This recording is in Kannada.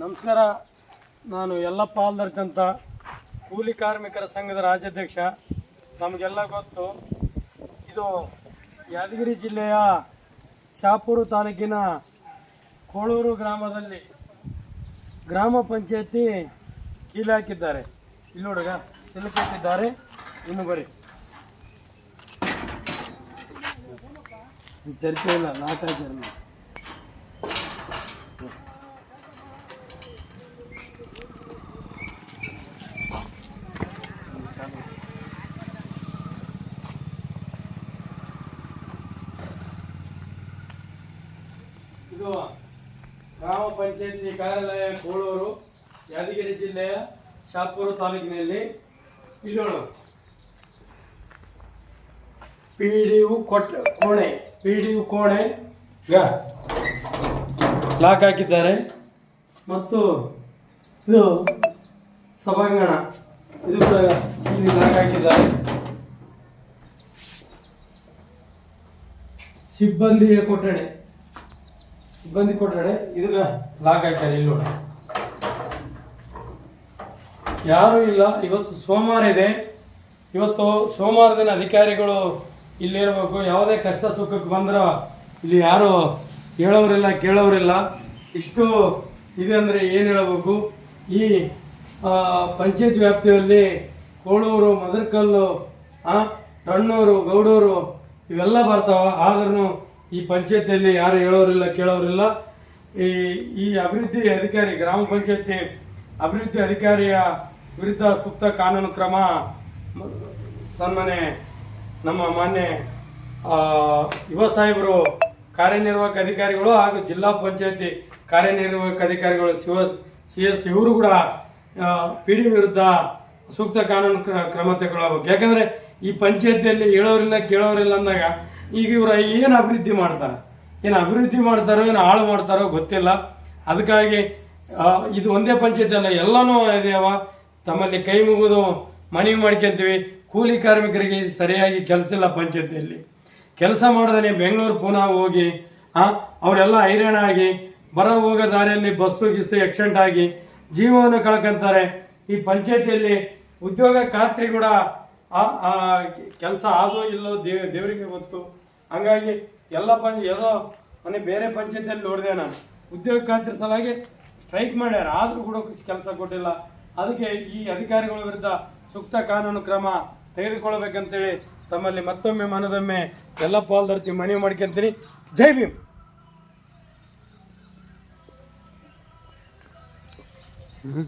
ನಮಸ್ಕಾರ. ನಾನು ಯಲ್ಲಪ್ಪ ಆಲ್ದರ್ಚ್ ಅಂತ ಕೂಲಿ ಕಾರ್ಮಿಕರ ಸಂಘದ ರಾಜ್ಯಾಧ್ಯಕ್ಷ. ನಮಗೆಲ್ಲ ಗೊತ್ತು, ಇದು ಯಾದಗಿರಿ ಜಿಲ್ಲೆಯ ಶಾಪೂರು ತಾಲೂಕಿನ ಕೋಳೂರು ಗ್ರಾಮದಲ್ಲಿ ಗ್ರಾಮ ಪಂಚಾಯತಿ ಕೀಲಿ ಹಾಕಿದ್ದಾರೆ. ಇಲ್ಲಿ ಹುಡುಗ ಸಿಲುಕಿದ್ದಾರೆ ಇನ್ನು ಬರೀ. ಚರ್ಚೆ ಇಲ್ಲ ಲಾಕ್ ಇದು ಗ್ರಾಮ ಪಂಚಾಯತಿ ಕಾರ್ಯಾಲಯ ಕೋಳೂರು ಯಾದಗಿರಿ ಜಿಲ್ಲೆಯ ಶಾಪುರ ತಾಲೂಕಿನಲ್ಲಿ ಇಳೋಳು ನೋಡು ಪಿ ಡಿ ಯು ಕೊಟ್ಟ ಕೋಣೆ ಪಿ ಡಿ ಯು. ಕೋಣೆ ಲಾಕ್ ಹಾಕಿದ್ದಾರೆ. ಮತ್ತು ಇದು ಸಭಾಂಗಣ. ಇದು ಕೂಡ ಇಲ್ಲಿ ಲಾಕ್ ಹಾಕಿದ್ದಾರೆ. ಸಿಬ್ಬಂದಿಯ ಕೊಠಡಿ. ಸಿಬ್ಬಂದಿ ಕೊಠಡಿ ಇದ್ರ ಲಾಕ್ ಆಯ್ತಾರೆ ಇಲ್ಲಿ ನೋಡಿ. ಯಾರೂ ಇಲ್ಲ. ಇವತ್ತು ಸೋಮವಾರ ಇದೆ. ಇವತ್ತು ಸೋಮವಾರ ದಿನ ಅಧಿಕಾರಿಗಳು ಇಲ್ಲಿರಬೇಕು ಯಾವುದೇ ಕಷ್ಟ ಸುಖಕ್ಕೆ ಬಂದ್ರೆ ಇಲ್ಲಿ ಯಾರು ಹೇಳೋರಿಲ್ಲ ಕೇಳೋರಿಲ್ಲ ಇಷ್ಟು ಇದೆ ಅಂದರೆ ಏನು ಹೇಳಬೇಕು? ಈ ಪಂಚಾಯತ್ ವ್ಯಾಪ್ತಿಯಲ್ಲಿ ಕೋಳೂರು, ಮದರ್ಕಲ್ಲು ಟಣ್ಣೂರು ಗೌಡೂರು ಇವೆಲ್ಲ ಬರ್ತಾವ. ಆದ್ರೂ ಈ ಪಂಚಾಯತಿಯಲ್ಲಿ ಯಾರು ಹೇಳೋರಿಲ್ಲ, ಕೇಳೋರಿಲ್ಲ. ಈ ಈ ಅಭಿವೃದ್ಧಿ ಅಧಿಕಾರಿ, ಗ್ರಾಮ ಪಂಚಾಯತಿ ಅಭಿವೃದ್ಧಿ ಅಧಿಕಾರಿಯ ವಿರುದ್ಧ ಸೂಕ್ತ ಕಾನೂನು ಕ್ರಮ ಸನ್ಮಾನ್ಯ ನಮ್ಮ ಮಾನ್ಯ ಯುವ ಸಾಹೇಬರು, ಕಾರ್ಯನಿರ್ವಾಹಕ ಅಧಿಕಾರಿಗಳು ಹಾಗೂ ಜಿಲ್ಲಾ ಪಂಚಾಯತಿ ಕಾರ್ಯನಿರ್ವಾಹಕ ಅಧಿಕಾರಿಗಳು ಶಿವ ಸಿ, ಎಸ್, ಇವರು ಕೂಡ ಪಿ ಡಿ ವಿರುದ್ಧ ಸೂಕ್ತ ಕಾನೂನು ಕ್ರ- ಕ್ರಮ ತಗೊಳ್ಳಬೇಕು ಯಾಕಂದ್ರೆ ಈ ಪಂಚಾಯತಿಯಲ್ಲಿ ಹೇಳೋರಿಲ್ಲ, ಕೇಳೋರಿಲ್ಲ ಅಂದಾಗ ಈಗ ಇವರ ಏನು ಅಭಿವೃದ್ಧಿ ಮಾಡ್ತಾರೆ? ಏನು ಅಭಿವೃದ್ಧಿ ಮಾಡ್ತಾರೋ, ಏನು ಹಾಳು ಮಾಡ್ತಾರೋ ಗೊತ್ತಿಲ್ಲ. ಅದಕ್ಕಾಗಿ ಇದು ಒಂದೇ ಪಂಚಾಯತಿ ಅಲ್ಲ, ಎಲ್ಲನೂ ಇದೆಯವ ತಮ್ಮಲ್ಲಿ ಕೈ ಮುಗಿದು ಮನವಿ ಮಾಡ್ಕೊಂತೀವಿ. ಕೂಲಿ ಕಾರ್ಮಿಕರಿಗೆ ಸರಿಯಾಗಿ ಕೆಲಸ ಇಲ್ಲ ಪಂಚಾಯತಿಯಲ್ಲಿ. ಕೆಲಸ ಮಾಡದೇ ಬೆಂಗಳೂರು ಪುನಃ ಹೋಗಿ ಅವರೆಲ್ಲ ಹೈರಾಣ ಆಗಿ, ಬರ ಹೋಗೋ ದಾರಿಯಲ್ಲಿ ಬಸ್ಸು, ಗಿಸ್ಸು ಆಕ್ಸಿಡೆಂಟ್ ಆಗಿ ಜೀವವನ್ನು ಕಳ್ಕೊಂತಾರೆ. ಈ ಪಂಚಾಯತಿಯಲ್ಲಿ ಉದ್ಯೋಗ ಖಾತ್ರಿ ಕೂಡ ಕೆಲಸ ಆದೋ ಇಲ್ಲೋ ದೇವ ದೇವರಿಗೆ ಗೊತ್ತು. ಹಂಗಾಗಿ ಎಲ್ಲ ಪಂಚ ಏನೋ ಮನೆ ಬೇರೆ ಪಂಚಾಯತಿಯಲ್ಲಿ ನೋಡಿದೆ ನಾನು. ಉದ್ಯೋಗ ಖಾತ್ರಿ ಸಲುವಾಗಿ ಸ್ಟ್ರೈಕ್ ಮಾಡ್ಯಾರ. ಆದರೂ ಕೂಡ ಕೆಲಸ ಕೊಟ್ಟಿಲ್ಲ. ಅದಕ್ಕೆ ಈ ಅಧಿಕಾರಿಗಳ ವಿರುದ್ಧ ಸೂಕ್ತ ಕಾನೂನು ಕ್ರಮ ತೆಗೆದುಕೊಳ್ಬೇಕಂತೇಳಿ ತಮ್ಮಲ್ಲಿ ಮತ್ತೊಮ್ಮೆ ಮನದೊಮ್ಮೆ ಎಲ್ಲ ಪಾಲ್ದರ್ತಿ ಮನವಿ ಮಾಡ್ಕೊಂತೀನಿ. ಜೈ ಭೀಮ್. ಹ್ಞೂ